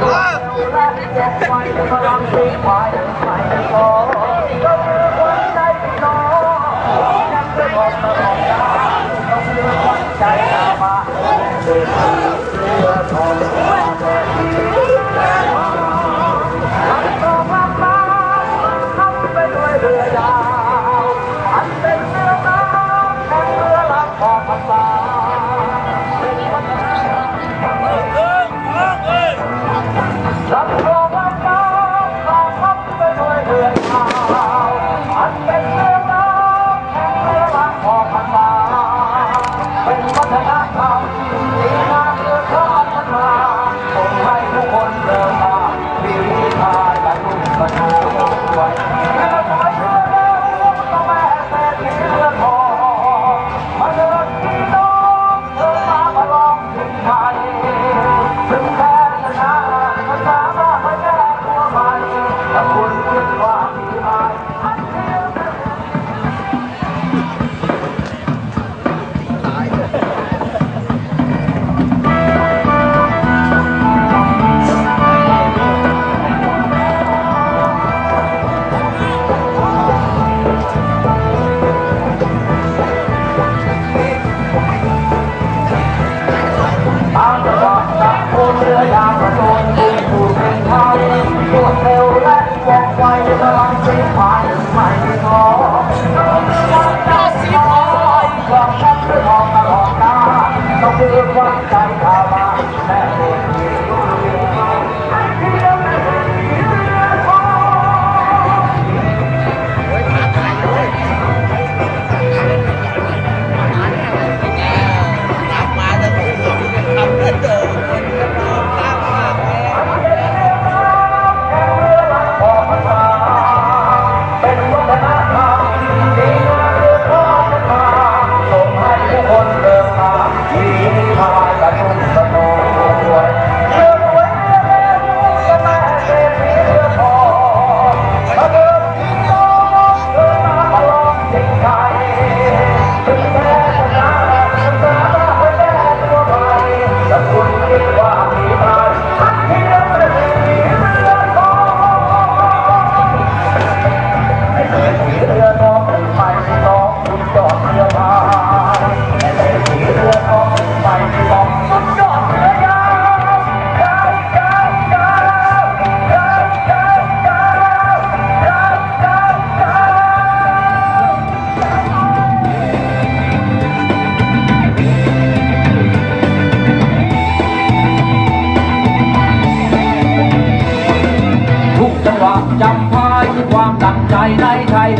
Love!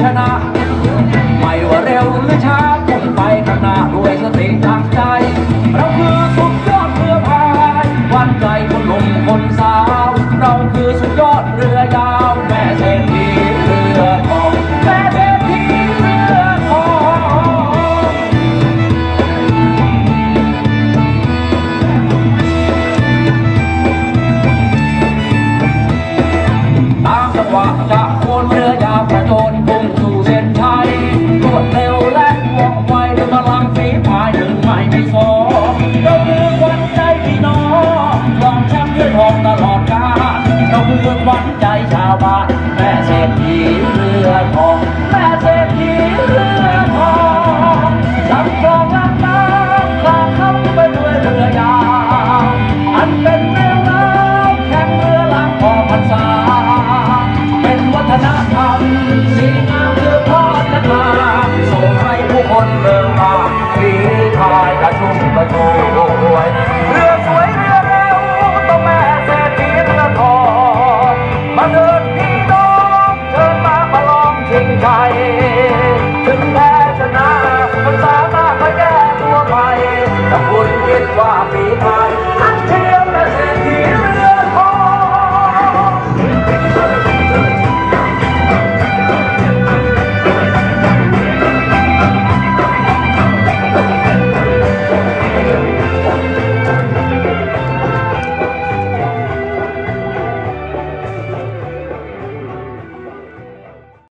ชนะ ไม่ว่าเร็วหรือช้าคนงไปข้างหน้าด้วยสติทางใจ เราคือสุดยอดเรือพายวันใจคนหนุ่มคนสาว เราคือสุดยอดเรือยาวแม่เศรษฐีเรือทองแม่เศรษฐีเรือทองตามจังหวะ ใจชาวบ้านแม่เศรษฐี